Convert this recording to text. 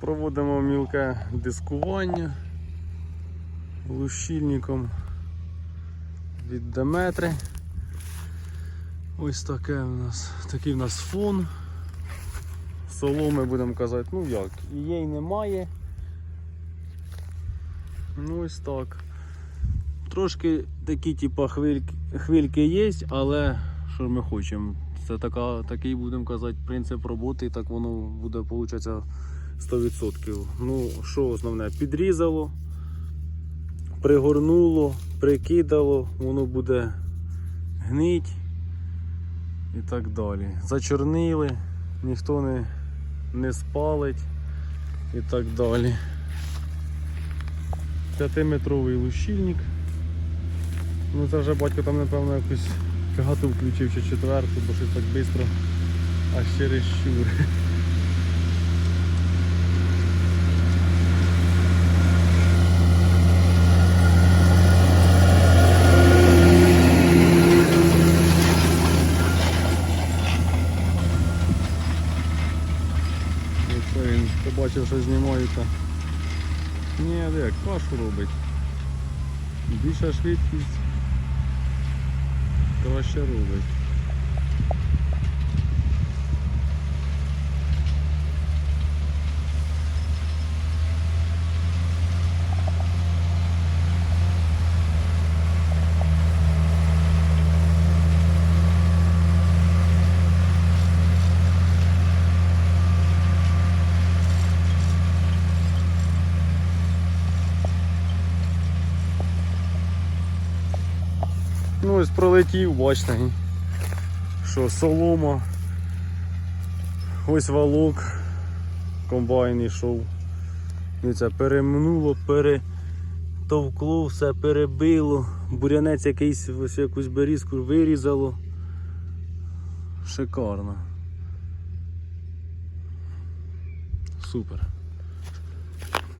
Проводимо мілке дискування лущильником від Деметри. Ось таке у нас, такий у нас фон. Соломи будемо казати, ну як, і немає. Ну ось так. Трошки такі типа хвильки, хвильки є, але що ми хочемо? Це така, такий будемо казати принцип роботи, і так воно буде виходить 100%. Ну, що основне? Підрізало, пригорнуло, прикидало, воно буде гнить і так далі. Зачорнили, ніхто не, не спалить і так далі. П'ятиметровий лущильник. Ну це вже батько там напевно якусь фігату включив чи четверту, бо щось так швидко аж через щур. Якщо він побачив, що знімається. Ні, як кашу робить. Більша швидкість краще робить. Ну ось пролетів, бачите, що солома, ось валок, комбайн йшов. Це перемнуло, перетовкло, все перебило, бурянець якийсь ось якусь берізку вирізало. Шикарно. Супер.